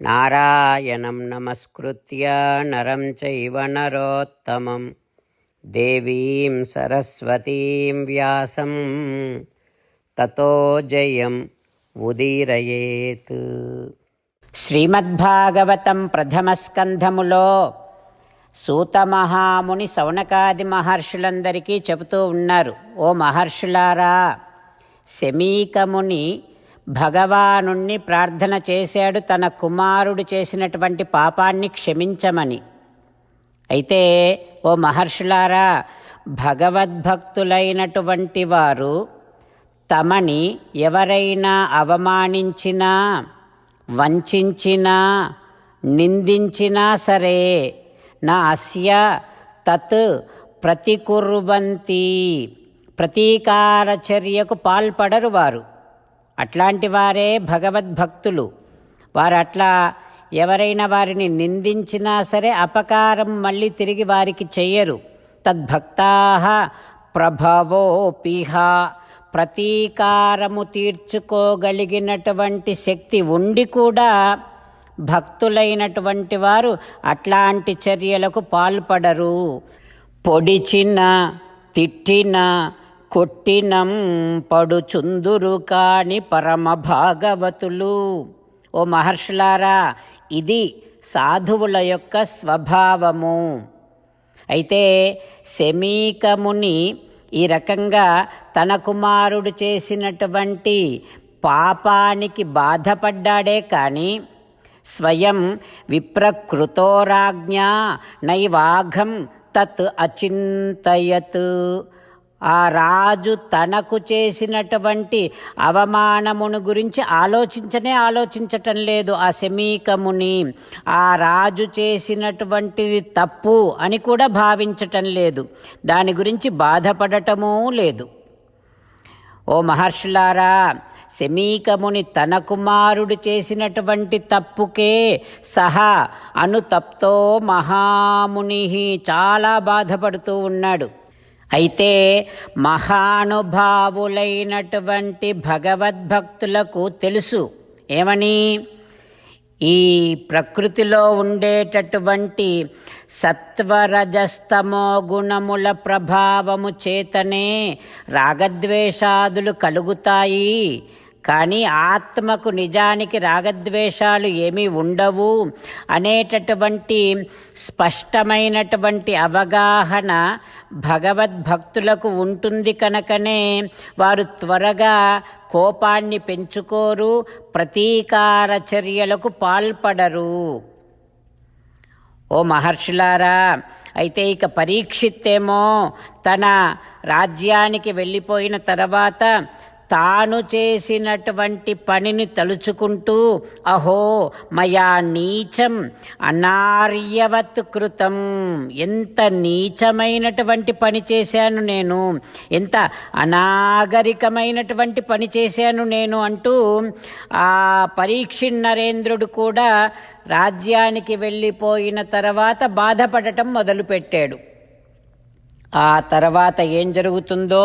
నారాయణం నమస్కృత్య నరం చైవ నరోత్తమం దేవీం సరస్వతీం వ్యాసం తతో జయం ఉదీరయేత్ శ్రీమద్భాగవతం ప్రథమస్కంధములో సూతమహాముని సౌనకాది మహర్షులందరికీ చెబుతూ ఉన్నారు ఓ మహర్షులారా శమీకముని భగవానుణ్ణి ప్రార్థన చేశాడు తన కుమారుడు చేసినటువంటి పాపాన్ని క్షమించమని. అయితే ఓ మహర్షులారా భగవద్భక్తులైనటువంటి వారు తమని ఎవరైనా అవమానించినా వంచినా నిందించినా సరే నా అస్య తత్ ప్రతికుర్వంతి ప్రతీకార చర్యకు పాల్పడరు వారు. అట్లాంటి వారే భగవద్భక్తులు. వారు అట్లా ఎవరైనా వారిని నిందించినా సరే అపకారం మళ్ళీ తిరిగి వారికి చెయ్యరు. తద్భక్తా ప్రభవోపిహ. ప్రతీకారము తీర్చుకోగలిగినటువంటి శక్తి ఉండి కూడా భక్తులైనటువంటి వారు అట్లాంటి చర్యలకు పాల్పడరు. పొడిచిన తిట్టిన కొట్టినం పడుచుందురు కాని పరమ భాగవతులు ఓ మహర్షులారా ఇది సాధువుల యొక్క స్వభావము. అయితే శమీకముని ఈ రకంగా తన కుమారుడు చేసినటువంటి పాపానికి బాధపడ్డాడే కానీ స్వయం విప్రకృతోరాజ్ఞ నైవాఘం తత్ అచింతయత్. ఆ రాజు తనకు చేసినటువంటి అవమానమును గురించి ఆలోచించనే ఆలోచించటం లేదు ఆ శమీకముని. ఆ రాజు చేసినటువంటిది తప్పు అని కూడా భావించటం లేదు దాని గురించి బాధపడటమూ లేదు. ఓ మహర్షులారా శమీకముని తన కుమారుడు చేసినటువంటి తప్పుకే సహా అనుతప్తో మహాముని చాలా బాధపడుతూ ఉన్నాడు. అయితే మహానుభావులైనటువంటి భగవద్భక్తులకు తెలుసు. ఏమని? ఈ ప్రకృతిలో ఉండేటటువంటి సత్వరజస్తమో గుణముల ప్రభావము చేతనే రాగద్వేషాదులు కలుగుతాయి. కానీ ఆత్మకు నిజానికి రాగద్వేషాలు ఏమీ ఉండవు అనేటటువంటి స్పష్టమైనటువంటి అవగాహన భగవద్భక్తులకు ఉంటుంది కనుకనే వారు త్వరగా కోపాన్ని పెంచుకోరు ప్రతీకార చర్యలకు పాల్పడరు. ఓ మహర్షులారా అయితే ఇక పరీక్షిత్తేమో తన రాజ్యానికి వెళ్ళిపోయిన తర్వాత తాను చేసినటువంటి పనిని తలుచుకుంటూ అహో మయా నీచం అనార్యవత్ కృతం. ఎంత నీచమైనటువంటి పని చేశాను నేను ఎంత అనాగరికమైనటువంటి పని చేశాను నేను అంటూ ఆ పరీక్ష నరేంద్రుడు కూడా రాజ్యానికి వెళ్ళిపోయిన తర్వాత బాధపడటం మొదలుపెట్టాడు. ఆ తర్వాత ఏం జరుగుతుందో